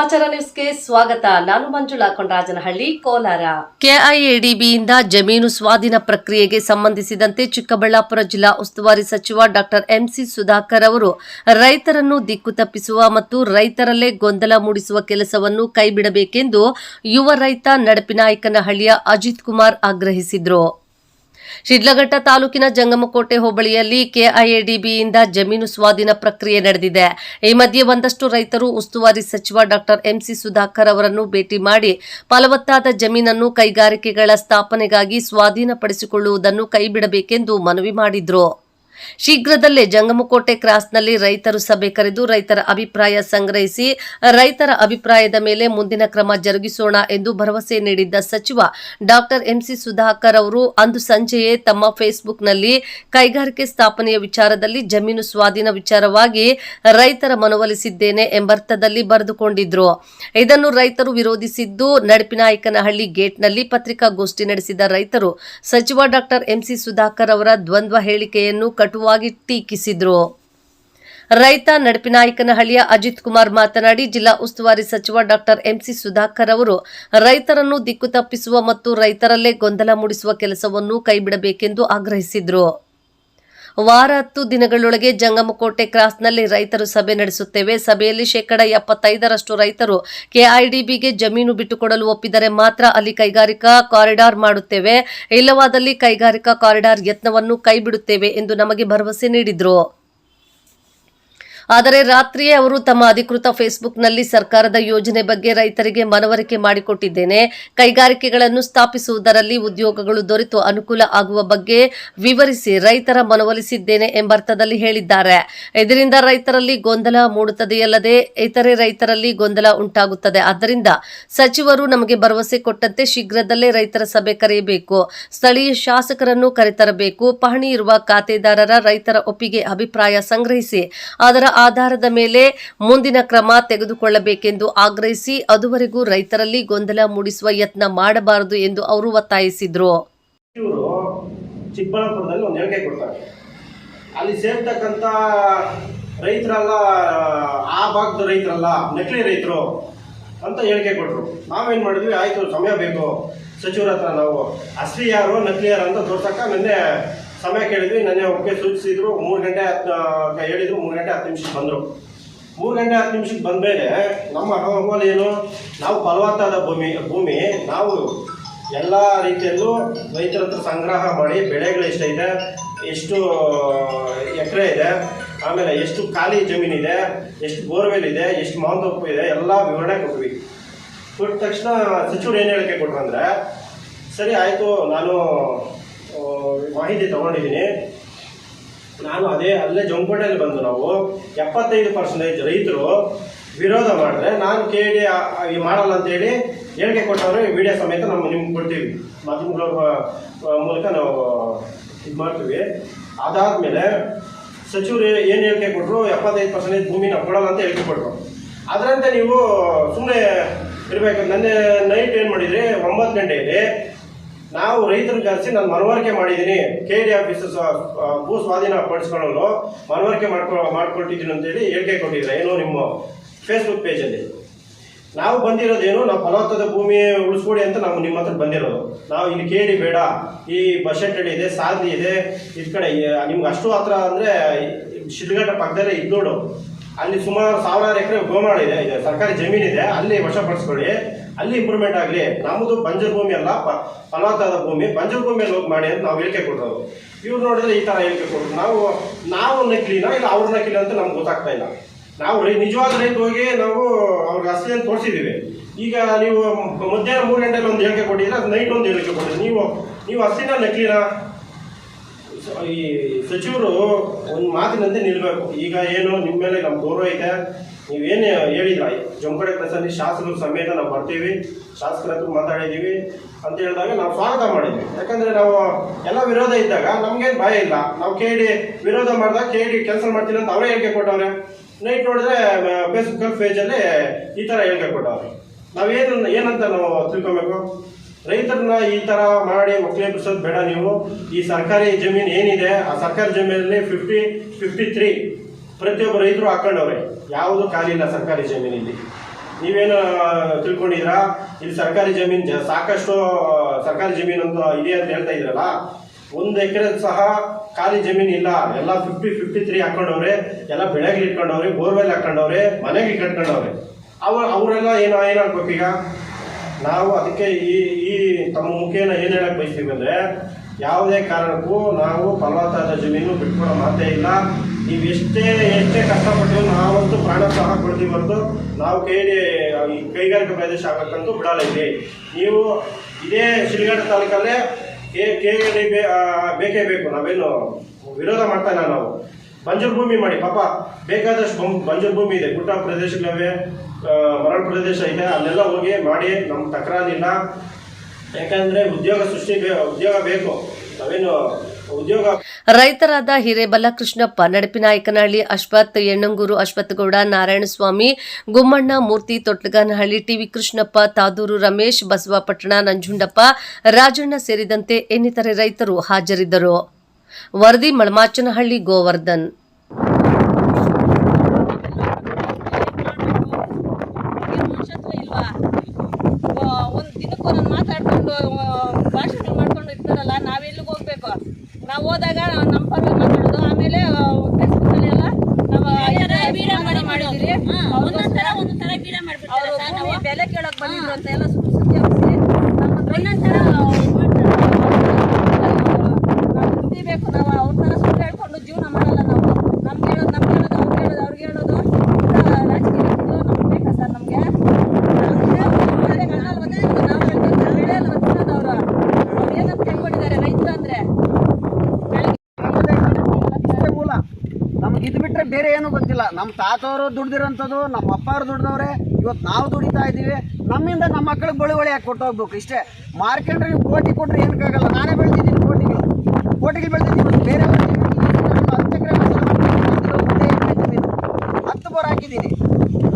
ಸಮಾಚಾರ ನ್ಯೂಸ್ಗೆ ಸ್ವಾಗತ. ನಾನು ಮಂಜುಳಾ ಕೊಂಡರಾಜನಹಳ್ಳಿ ಕೋಲಾರ. ಕೆಐಎಡಿಬಿಯಿಂದ ಜಮೀನು ಸ್ವಾಧೀನ ಪ್ರಕ್ರಿಯೆಗೆ ಸಂಬಂಧಿಸಿದಂತೆ ಚಿಕ್ಕಬಳ್ಳಾಪುರ ಜಿಲ್ಲಾ ಉಸ್ತುವಾರಿ ಸಚಿವ ಡಾಕ್ಟರ್ ಎಂಸಿ ಸುಧಾಕರ್ ಅವರು ರೈತರನ್ನು ದಿಕ್ಕು ತಪ್ಪಿಸುವ ಮತ್ತು ರೈತರಲ್ಲೇ ಗೊಂದಲ ಮೂಡಿಸುವ ಕೆಲಸವನ್ನು ಕೈಬಿಡಬೇಕೆಂದು ಯುವ ರೈತ ನಡಪಿನಾಯಕನಹಳ್ಳಿಯ ಅಜಿತ್ ಕುಮಾರ್ ಆಗ್ರಹಿಸಿದರು. ಶಿಡ್ಲಘಟ್ಟ ತಾಲೂಕಿನ ಜಂಗಮಕೋಟೆ ಹೋಬಳಿಯಲ್ಲಿ ಕೆಐಎಡಿಬಿಯಿಂದ ಜಮೀನು ಸ್ವಾಧೀನ ಪ್ರಕ್ರಿಯೆ ನಡೆದಿದೆ. ಈ ಮಧ್ಯೆ ಒಂದಷ್ಟು ರೈತರು ಉಸ್ತುವಾರಿ ಸಚಿವ ಡಾಕ್ಟರ್ ಎಂಸಿ ಸುಧಾಕರ್ ಅವರನ್ನು ಭೇಟಿ ಮಾಡಿ ಫಲವತ್ತಾದ ಜಮೀನನ್ನು ಕೈಗಾರಿಕೆಗಳ ಸ್ಥಾಪನೆಗಾಗಿ ಸ್ವಾಧೀನಪಡಿಸಿಕೊಳ್ಳುವುದನ್ನು ಕೈಬಿಡಬೇಕೆಂದು ಮನವಿ ಮಾಡಿದ್ರು. ಶೀಘ್ರದಲ್ಲೇ ಜಂಗಮಕೋಟೆ ಕ್ರಾಸ್ನಲ್ಲಿ ರೈತರು ಸಭೆ ಕರೆದು ರೈತರ ಅಭಿಪ್ರಾಯ ಸಂಗ್ರಹಿಸಿ, ರೈತರ ಅಭಿಪ್ರಾಯದ ಮೇಲೆ ಮುಂದಿನ ಕ್ರಮ ಜರುಗಿಸೋಣ ಎಂದು ಭರವಸೆ ನೀಡಿದ್ದ ಸಚಿವ ಡಾಕ್ಟರ್ ಎಂಸಿ ಸುಧಾಕರ್ ಅವರು ಅಂದು ಸಂಜೆಯೇ ತಮ್ಮ ಫೇಸ್ಬುಕ್ನಲ್ಲಿ ಕೈಗಾರಿಕೆ ಸ್ಥಾಪನೆಯ ವಿಚಾರದಲ್ಲಿ ಜಮೀನು ಸ್ವಾಧೀನ ವಿಚಾರವಾಗಿ ರೈತರ ಮನವೊಲಿಸಿದ್ದೇನೆ ಎಂಬರ್ಥದಲ್ಲಿ ಬರೆದುಕೊಂಡಿದ್ರು. ಇದನ್ನು ರೈತರು ವಿರೋಧಿಸಿದ್ದು ನಡಪಿನಾಯಕನಹಳ್ಳಿ ಗೇಟ್ನಲ್ಲಿ ಪತ್ರಿಕಾಗೋಷ್ಠಿ ನಡೆಸಿದ ರೈತರು, ಸಚಿವ ಡಾಕ್ಟರ್ ಎಂಸಿ ಸುಧಾಕರ್ ಅವರ ದ್ವಂದ್ವ ಹೇಳಿಕೆಯನ್ನು ಕಟುವಾಗಿ ಟೀಕಿಸಿದ್ರು. ರೈತ ನಡಪಿನಾಯಕನಹಳ್ಳಿಯ ಅಜಿತ್ ಕುಮಾರ್ ಮಾತನಾಡಿ, ಜಿಲ್ಲಾ ಉಸ್ತುವಾರಿ ಸಚಿವ ಡಾಕ್ಟರ್ ಎಂಸಿ ಸುಧಾಕರ್ ಅವರು ರೈತರನ್ನು ದಿಕ್ಕು ತಪ್ಪಿಸುವ ಮತ್ತು ರೈತರಲ್ಲೇ ಗೊಂದಲ ಮೂಡಿಸುವ ಕೆಲಸವನ್ನು ಕೈಬಿಡಬೇಕೆಂದು ಆಗ್ರಹಿಸಿದ್ರು. ವಾರ ಹತ್ತು ದಿನಗಳೊಳಗೆ ಜಂಗಮಕೋಟೆ ಕ್ರಾಸ್ನಲ್ಲಿ ರೈತರು ಸಭೆ ನಡೆಸುತ್ತೇವೆ. ಸಭೆಯಲ್ಲಿ ಶೇಕಡ ಎಪ್ಪತ್ತೈದರಷ್ಟು ರೈತರು ಕೆಐಡಿಬಿಗೆ ಜಮೀನು ಬಿಟ್ಟುಕೊಡಲು ಒಪ್ಪಿದರೆ ಮಾತ್ರ ಅಲ್ಲಿ ಕೈಗಾರಿಕಾ ಕಾರಿಡಾರ್ ಮಾಡುತ್ತೇವೆ. ಇಲ್ಲವಾದಲ್ಲಿ ಕೈಗಾರಿಕಾ ಕಾರಿಡಾರ್ ಯತ್ನವನ್ನು ಕೈಬಿಡುತ್ತೇವೆ ಎಂದು ನಮಗೆ ಭರವಸೆ ನೀಡಿದ್ರು. ಆದರೆ ರಾತ್ರಿಯೇ ಅವರು ತಮ್ಮ ಅಧಿಕೃತ ಫೇಸ್ಬುಕ್ನಲ್ಲಿ ಸರ್ಕಾರದ ಯೋಜನೆ ಬಗ್ಗೆ ರೈತರಿಗೆ ಮನವರಿಕೆ ಮಾಡಿಕೊಟ್ಟಿದ್ದೇನೆ. ಕೈಗಾರಿಕೆಗಳನ್ನು ಸ್ಥಾಪಿಸುವುದರಲ್ಲಿ ಉದ್ಯೋಗಗಳು ದೊರೆತು ಅನುಕೂಲ ಆಗುವ ಬಗ್ಗೆ ವಿವರಿಸಿ ರೈತರ ಮನವೊಲಿಸಿದ್ದೇನೆ ಎಂಬರ್ಥದಲ್ಲಿ ಹೇಳಿದ್ದಾರೆ. ಇದರಿಂದ ರೈತರಲ್ಲಿ ಗೊಂದಲ ಮೂಡುತ್ತದೆಯಲ್ಲದೆ ಇತರೆ ರೈತರಲ್ಲಿ ಗೊಂದಲ ಉಂಟಾಗುತ್ತದೆ. ಆದ್ದರಿಂದ ಸಚಿವರು ನಮಗೆ ಭರವಸೆ ಕೊಟ್ಟಂತೆ ಶೀಘ್ರದಲ್ಲೇ ರೈತರ ಸಭೆ ಕರೆಯಬೇಕು. ಸ್ಥಳೀಯ ಶಾಸಕರನ್ನು ಕರೆತರಬೇಕು. ಪಹಣಿ ಇರುವ ಖಾತೆದಾರರ ರೈತರ ಒಪ್ಪಿಗೆ ಅಭಿಪ್ರಾಯ ಸಂಗ್ರಹಿಸಿ ಅದರ ಆಧಾರದ ಮೇಲೆ ಮುಂದಿನ ಕ್ರಮ ತೆಗೆದುಕೊಳ್ಳಬೇಕೆಂದು ಆಗ್ರಹಿಸಿ ಅದುವರೆಗೂ ರೈತರಲ್ಲಿ ಗೊಂದಲ ಮೂಡಿಸುವ ಯತ್ನ ಮಾಡಬಾರದು ಎಂದು ಅವರು ಒತ್ತಾಯಿಸಿದ್ರು. ಅಲ್ಲಿ ಸೇರ್ತಕ್ಕಂಥ ರೈತರಲ್ಲ, ಆ ಭಾಗದ ರೈತರಲ್ಲ, ನಕಲಿ ರೈತರು ಅಂತ ಹೇಳಿಕೆ ಕೊಟ್ಟರು ನಾವೇನು ಮಾಡಿದ್ವಿ? ಆಯಿತು, ಸಮಯ ಬೇಕು. ಸಚಿವರ ಹತ್ರ ನಾವು ಅಸಲಿ ಯಾರು ನಕಲಿ ಯಾರು ಅಂತ ತೋರ್ಸಕ್ಕ ನಿನ್ನೆ ಸಮಯ ಕೇಳಿದ್ವಿ ನನಗೆ ಒಪ್ಪಿಗೆ ಸೂಚಿಸಿದ್ರು, ಮೂರು ಗಂಟೆ ಹತ್ತು ಹೇಳಿದ್ರು, ಮೂರು ಗಂಟೆ ಹತ್ತು ನಿಮಿಷಕ್ಕೆ ಬಂದರು. ಮೂರು ಗಂಟೆ ಹತ್ತು ನಿಮಿಷಕ್ಕೆ ಬಂದಮೇಲೆ ನಮ್ಮ ಅಹವಾಲು ಏನು, ನಾವು ಫಲವತ್ತಾದ ಭೂಮಿ ಭೂಮಿ, ನಾವು ಎಲ್ಲ ರೀತಿಯಲ್ಲೂ ರೈತರ ಹತ್ರ ಸಂಗ್ರಹ ಮಾಡಿ ಬೆಳೆಗಳು ಎಷ್ಟೈತೆ, ಎಷ್ಟು, ಎಕರೆ ಇದೆ, ಆಮೇಲೆ ಎಷ್ಟು ಖಾಲಿ ಜಮೀನಿದೆ ಎಷ್ಟು ಬೋರ್ವೆಲ್ ಇದೆ, ಎಷ್ಟು ಮಾವಂತೊಪ್ಪು ಇದೆ, ಎಲ್ಲ ವಿವರಣೆ ಕೊಟ್ವಿ. ಕೊಟ್ಟ ತಕ್ಷಣ ಸಚಿವರು ಏನು ಹೇಳಿಕೆ ಕೊಟ್ರು ಅಂದರೆ, ಸರಿ, ಆಯಿತು, ನಾನು ಮಾಹಿತಿ ತಗೊಂಡಿದ್ದೀನಿ. ನಾನು ಅದೇ, ಅಲ್ಲೇ ಜಂಕೋಟೆಯಲ್ಲಿ ಬಂದು ನಾವು ಎಪ್ಪತ್ತೈದು ಪರ್ಸೆಂಟೇಜ್ ರೈತರು ವಿರೋಧ ಮಾಡಿದ್ರೆ ನಾನು ಕೆ ಡಿ ಮಾಡಲ್ಲ ಅಂತೇಳಿ ಹೇಳಿಕೆ ಕೊಟ್ಟವರು ವಿಡಿಯೋ ಸಮೇತ ನಾವು ನಿಮ್ಗೆ ಕೊಡ್ತೀವಿ. ಮಾಧ್ಯಮಗಳ ಮೂಲಕ ನಾವು ಇದು ಮಾಡ್ತೀವಿ. ಅದಾದಮೇಲೆ ಸಚಿವರು ಏನು ಹೇಳಿಕೆ ಕೊಟ್ಟರು ಎಪ್ಪತ್ತೈದು ಪರ್ಸೆಂಟೇಜ್ ಭೂಮಿನ ಕೊಡಲ್ಲ ಅಂತ ಹೇಳಿಕೆ ಕೊಟ್ಟರು ಅದರಂತೆ ನೀವು ಸುಮ್ಮನೆ ಇರಬೇಕು. ನೆನ್ನೆ ನೈಟ್ ಏನು ಮಾಡಿದ್ರಿ? ಒಂಬತ್ತು ಗಂಟೆಯಲ್ಲಿ ನಾವು ರೈತರು ಕರೆಸಿ ನಾನು ಮನವರಿಕೆ ಮಾಡಿದ್ದೀನಿ. ಕೆ ಡಿ ಆಫೀಸ್ ಭೂ ಸ್ವಾಧೀನ ಪಡಿಸ್ಕೊಳ್ಳಲು ಮನವರಿಕೆ ಮಾಡ್ಕೊ, ಮಾಡ್ಕೊಟ್ಟಿದ್ದೀನಿ ಅಂತೇಳಿ ಹೇಳಿಕೆ ಕೊಟ್ಟಿದ್ರೆ ಏನೋ ನಿಮ್ಮ ಫೇಸ್ಬುಕ್ ಪೇಜಲ್ಲಿ ನಾವು ಬಂದಿರೋದೇನು, ನಾವು ಫಲವತ್ತದ ಭೂಮಿ ಉಳಿಸ್ಕೊಡಿ ಅಂತ ನಾವು ನಿಮ್ಮ ಹತ್ರ ಬಂದಿರೋದು. ನಾವು ಇಲ್ಲಿ ಕೇಳಿ ಬೇಡ. ಈ ಬಸೆಟ್ ಅಡಿ ಇದೆ ಸಾಧಿ ಇದೆ. ಇದ್ ಕಡೆ ನಿಮ್ಗೆ ಅಷ್ಟು ಹತ್ರ ಅಂದರೆ ಶಿಡ್ಲಘಟ್ಟ ಪಕ್ಕದಲ್ಲೇ ಇದು ನೋಡು ಅಲ್ಲಿ ಸುಮಾರು ಸಾವಿರಾರು ಎಕರೆ ಗೋಮಾಳ ಇದೆ. ಇದೆ ಸರ್ಕಾರಿ ಜಮೀನಿದೆ. ಅಲ್ಲಿ ವಶಪಡಿಸ್ಕೊಳ್ಳಿ ಅಲ್ಲಿ ಇಂಪ್ರೂವ್ಮೆಂಟ್ ಆಗಲಿ ನಮ್ಮದು ಬಂಜರ್ ಭೂಮಿ ಅಲ್ಲ ಫಲವತ್ತಾದ ಭೂಮಿ, ಬಂಜರ್ ಭೂಮಿಯಲ್ಲಿ ಹೋಗಿ ಮಾಡಿ ಅಂತ ನಾವು ಹೇಳಿಕೆ ಕೊಡೋದು ಇವ್ರು ನೋಡಿದ್ರೆ ಈ ಥರ ಹೇಳಿಕೆ ಕೊಡೋದು ನಾವು ನಾವು ನಕಲಿನ ಇಲ್ಲ ಅವ್ರ ನಕಲಿ ಅಂತ ನಮ್ಗೆ ಗೊತ್ತಾಗ್ತಾ ಇಲ್ಲ. ನಾವು ನಿಜವಾದ ರೈತ ಹೋಗಿ ನಾವು ಅವ್ರಿಗೆ ಅಂತ ತೋರಿಸಿದ್ದೀವಿ ಈಗ ನೀವು ಮಧ್ಯಾಹ್ನ ಮೂರು ಗಂಟೆಯಲ್ಲಿ ಒಂದು ಹೇಳಿಕೆ ಕೊಟ್ಟಿದ್ರೆ ಅದು ನೈಟ್ ಒಂದು ಹೇಳಿಕೆ ಕೊಟ್ಟಿದ್ರೆ ನೀವು ನೀವು ಅಸ್ತಿನ ನಕಲಿನ ಈ ಸಚಿವರು ಒಂದು ಮಾತಿನಂತೆ ನಿಲ್ಬೇಕು. ಈಗ ಏನು ನಿಮ್ಮ ಮೇಲೆ ನಮ್ಮ ಗೌರವ ಐತೆ. ನೀವೇನು ಹೇಳಿದ್ರ ಜಂಪಡೆ ಪ್ರೆಸಲ್ಲಿ ಶಾಸಕರು ಸಮೇತ ನಾವು ಬರ್ತೀವಿ, ಶಾಸಕರ ಹತ್ರ ಮಾತಾಡಿದ್ದೀವಿ ಅಂತ ಹೇಳಿದಾಗ ನಾವು ಸ್ವಾಗತ ಮಾಡಿದ್ವಿ. ಯಾಕಂದ್ರೆ ನಾವು ಎಲ್ಲ ವಿರೋಧ ಇದ್ದಾಗ ನಮಗೇನು ಭಯ ಇಲ್ಲ. ನಾವು ಕೆ ಡಿ ವಿರೋಧ ಮಾಡಿದಾಗ ಕೆ ಡಿ ಕೆಲಸ ಮಾಡ್ತೀನಿ ಅಂತ ಅವರೇ ಹೇಳಿಕೆ ಕೊಟ್ಟವ್ರೆ. ನೈಟ್ ನೋಡಿದ್ರೆ ಫೇಸ್ಬುಕ್ ಪೇಜಲ್ಲಿ ಈ ಥರ ಹೇಳಿಕೆ ಕೊಟ್ಟವ್ರೆ. ನಾವೇನು, ಏನಂತ ನಾವು ತಿಳ್ಕೊಬೇಕು? ರೈತರನ್ನ ಈ ತರ ಮಾಡಿ ಒಕ್ಕಲೆಬ್ಬಿಸೋದು ಬೇಡ ನೀವು. ಈ ಸರ್ಕಾರಿ ಜಮೀನು ಏನಿದೆ, ಆ ಸರ್ಕಾರಿ ಜಮೀನಲ್ಲಿ ಫಿಫ್ಟಿ ಫಿಫ್ಟಿ ತ್ರೀ ಪ್ರತಿಯೊಬ್ಬ ರೈತರು ಹಾಕೊಂಡವ್ರೆ. ಯಾವುದು ಖಾಲಿ ಇಲ್ಲ ಸರ್ಕಾರಿ ಜಮೀನಿಲ್ಲಿ. ನೀವೇನು ತಿಳ್ಕೊಂಡಿದ್ರಾ ಇಲ್ಲಿ ಸರ್ಕಾರಿ ಜಮೀನು ಸಾಕಷ್ಟು ಸರ್ಕಾರಿ ಜಮೀನು ಅಂತ ಇದೆ ಅಂತ ಹೇಳ್ತಾ ಇದ್ರಲ್ಲ. ಒಂದು ಎಕರೆ ಸಹ ಖಾಲಿ ಜಮೀನು ಇಲ್ಲ. ಎಲ್ಲ ಫಿಫ್ಟಿ ಫಿಫ್ಟಿ ತ್ರೀ ಹಾಕೊಂಡವ್ರೆ. ಎಲ್ಲ ಬೆಳೆಗೆ ಇಟ್ಕೊಂಡವ್ರೆ, ಬೋರ್ವೆಲ್ ಹಾಕೊಂಡವ್ರೆ ಮನೆಗೆ ಕಟ್ಕೊಂಡವ್ರೆ. ಅವ, ಅವರೆಲ್ಲ ಏನು ಏನಾಗ್ಬೇಕು ಈಗ? ನಾವು ಅದಕ್ಕೆ ಈ ಈ ತಮ್ಮ ಮುಖೇನ ಏನು ಹೇಳಕ್ ಬಯಸ್ತೀವಿ ಅಂದರೆ, ಯಾವುದೇ ಕಾರಣಕ್ಕೂ ನಾವು ಫಲವತ್ತಾದ ಜಮೀನು ಬಿಟ್ಕೊಡೋ ಮಾತೇ ಇಲ್ಲ. ನೀವು ಎಷ್ಟೇ ಎಷ್ಟೇ ಕಷ್ಟಪಟ್ಟು ನಾವಂತೂ ಪ್ರಾಣ ಸಹ ಕೊಡ್ತೀವಿ ಹೊರತು ನಾವು ಕೈಗೆ ಈ ಕೈಗಾರಿಕಾ ಪ್ರದೇಶ ಆಗಕ್ಕಂತೂ ಬಿಡಲ್ಲ ನೀವು ಇದೇ ಶಿಲ್ಗಡ ತಾಲೂಕಲ್ಲೇ ಕೆ ಕೆ ಬೇಕೇ ಬೇಕು. ನಾವೇನು ವಿರೋಧ ಮಾಡ್ತಾ ಇಲ್ಲ ನಾವು. ಬಂಜರು ಭೂಮಿ ಮಾಡಿ. ಪಾಪ ಬೇಕಾದಷ್ಟು ಬಂಜರು ಭೂಮಿ ಇದೆ. ಗುಡ್ಡ ಪ್ರದೇಶಗಳಿವೆ ಮರಳು ಪ್ರದೇಶ ಇದೆ. ಅಲ್ಲೆಲ್ಲ ಹೋಗಿ ಮಾಡಿ ನಮ್ಮ ತಕರಾರಿಲ್ಲ. ಯಾಕಂದ್ರೆ ಉದ್ಯೋಗ ಸೃಷ್ಟಿ ಉದ್ಯೋಗ ಬೇಕು. ನಾವೇನು ಹಿರೇಬಲ್ಲ ರೈತರಾದ ಹಿರೇಬಲಕೃಷ್ಣಪ್ಪ ನಡಪಿನಾಯಕನಹಳ್ಳಿ ಅಶ್ವಥ್, ಎಣ್ಣಂಗೂರು ಅಶ್ವತ್ಥಗೌಡ ನಾರಾಯಣಸ್ವಾಮಿ, ಗುಮ್ಮಣ್ಣ ಮೂರ್ತಿ, ತೊಟ್ಲಗಾನಹಳ್ಳಿ ಟಿವಿ ಕೃಷ್ಣಪ್ಪ, ತಾದೂರು ರಮೇಶ್, ಬಸವಾಪಟ್ಟಣ ನಂಜುಂಡಪ್ಪ, ರಾಜಣ್ಣ ಸೇರಿದಂತೆ ಇನ್ನಿತರೆ ರೈತರು ಹಾಜರಿದ್ದರು. ವರದಿ ಮಳಮಾಚನಹಳ್ಳಿ, ಗೋವರ್ಧನ್. ನಾವು ಹೋದಾಗ ನಮ್ಮ ಪರವಾಗಿ ಮಾತಾಡೋದು. ಆಮೇಲೆ ಎಲ್ಲ ನಾವು ಭೂಮಿ ಬೆಲೆ ಕೇಳಕ್ ಬಂದಿದ್ರು ಅಂತ ಎಲ್ಲ ಸುಳ್ಳು ಸುದ್ದಿ ಹಬ್ಬಿಸಿ ನಮ್ಮನ್ನ ನಾವು ಬೇಕು ನಾವು ಅವ್ರ ತರ ಸುಳ್ಳು ಹೇಳ್ಕೊಂಡು ಜೀವನ ಮಾಡಲ್ಲ ನಾವು ನಮ್ಗೆ ಹೇಳೋದು ನಮ್ಗೆ ಹೇಳೋದು ಅವ್ರಿಗೆ ಹೇಳೋದು ಅವ್ರಿಗೆ ಹೇಳೋದು ಇಂಥ ರಾಜಕೀಯ ವ್ಯಕ್ತಿಗಳು ನಮ್ಗೆ ಬೇಕಾ ಸರ್ ನಮಗೆ ಏನಂತ ತಿಳ್ಕೊಂಡಿದ್ದಾರೆ ರೈತರು ಅಂದ್ರೆ ಇಷ್ಟೇ ಮೂಲ ನಮ್ಗೆ ಇದು ಬಿಟ್ರೆ ಬೇರೆ ಏನು ಗೊತ್ತಿಲ್ಲ. ನಮ್ಮ ತಾತವರು ದುಡ್ದಿರೋಂಥದ್ದು ನಮ್ಮ ಅಪ್ಪವ್ರು ದುಡ್ದವ್ರೆ ಇವತ್ತು ನಾವು ದುಡಿತಾ ಇದ್ದೀವಿ. ನಮ್ಮಿಂದ ನಮ್ಮ ಮಕ್ಕಳಿಗೆ ಬಳಿ ಬಳಿ ಹಾಕಿ ಕೊಟ್ಟು ಹೋಗ್ಬೇಕು ಇಷ್ಟೇ. ಮಾರ್ಕೆಟ್ ನೀವು ಕೋಟಿ ಕೊಟ್ಟರೆ ಏನಕ್ಕಾಗಲ್ಲ ನಾನೇ ಬೆಳೆದಿದ್ದೀನಿ ಕೋಟಿಗಳು ಕೋಟಿಗಳು ಬೆಳೆದಿದ್ದೀನಿ ಬೇರೆ ಹತ್ತು ಬರ ಹಾಕಿದ್ದೀನಿ.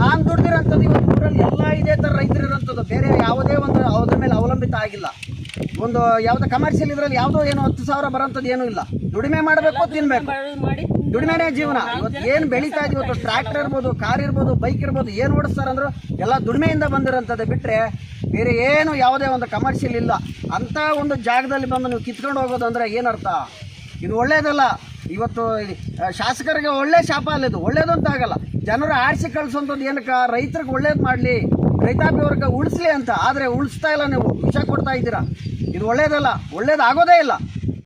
ನಾನು ದುಡ್ದಿರೋಂಥದ್ದು ಇವತ್ತು ಊರಲ್ಲಿ ಎಲ್ಲ ಇದೇ ಥರ ರೈತರು ಇರೋಂಥದ್ದು ಬೇರೆ ಯಾವುದೇ ಒಂದು, ಅವ್ರ ಮೇಲೆ ಅವಲಂಬಿತ ಆಗಿಲ್ಲ. ಒಂದು ಯಾವ್ದು ಕಮರ್ಷಿಯಲ್ ಇದರಲ್ಲಿ ಯಾವ್ದೋ ಏನು ಹತ್ತು ಸಾವಿರ ಬರೋಂಥದ್ದು ಏನೂ ಇಲ್ಲ. ದುಡಿಮೆ ಮಾಡಬೇಕು, ತಿನ್ಬೇಕು. ದುಡಿಮೆನೇ ಜೀವನ. ಇವತ್ತು ಏನು ಬೆಳೀತಾ ಇದೀವಿ ಇವತ್ತು? ಟ್ರ್ಯಾಕ್ಟರ್ ಇರ್ಬೋದು ಕಾರ್ ಇರ್ಬೋದು ಬೈಕ್ ಇರ್ಬೋದು, ಏನು ಓಡಿಸ್ತಾರೆ ಅಂದ್ರು ಎಲ್ಲ ದುಡಿಮೆಯಿಂದ ಬಂದಿರೋಂಥದ್ದು ಬಿಟ್ಟರೆ ಬೇರೆ ಏನು ಯಾವುದೇ ಒಂದು ಕಮರ್ಷಿಯಲ್ ಇಲ್ಲ. ಅಂಥ ಒಂದು ಜಾಗದಲ್ಲಿ ಬಂದು ನೀವು ಕಿತ್ಕೊಂಡು ಹೋಗೋದು ಅಂದರೆ ಏನರ್ಥ ಇದು ಒಳ್ಳೇದಲ್ಲ. ಇವತ್ತು ಶಾಸಕರಿಗೆ ಒಳ್ಳೆ ಶಾಪ ಅಲ್ಲ ಇದು. ಒಳ್ಳೇದು ಅಂತ ಆಗಲ್ಲ. ಜನರು ಆರಿಸಿ ಕಳಿಸೋಂಥದ್ದು ಏನಕ್ಕೆ? ರೈತರಿಗೆ ಒಳ್ಳೇದು ಮಾಡಲಿ. ರೈತಾಪಿ ವರ್ಗ ಉಳಿಸ್ಲಿ ಅಂತ, ಆದರೆ ಉಳಿಸ್ತಾ ಇಲ್ಲ ನೀವು, ವಿಷ ಕೊಡ್ತಾ ಇದ್ದೀರಾ? ಇದು ಒಳ್ಳೇದಲ್ಲ, ಒಳ್ಳೇದಾಗೋದೇ ಇಲ್ಲ.